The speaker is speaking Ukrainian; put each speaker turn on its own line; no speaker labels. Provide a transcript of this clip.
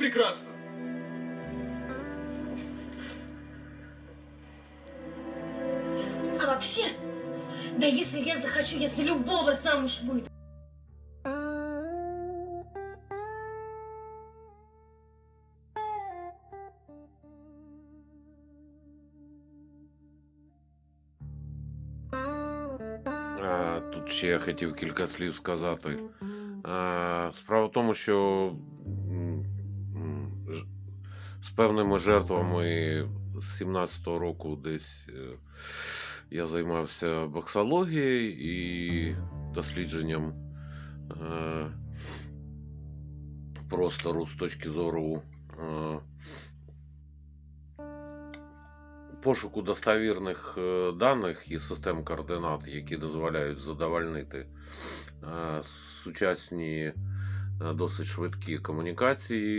прекрасно.
А вообще, да если я захочу, я за любого замуж выйду.
Тут ще я хотів кілька слів сказати. Справа в тому, що з певними жертвами. З 17-го року десь е, я займався боксологією і дослідженням е, простору з точки зору е, пошуку достовірних даних і систем координат, які дозволяють задовольнити сучасні досить швидкі комунікації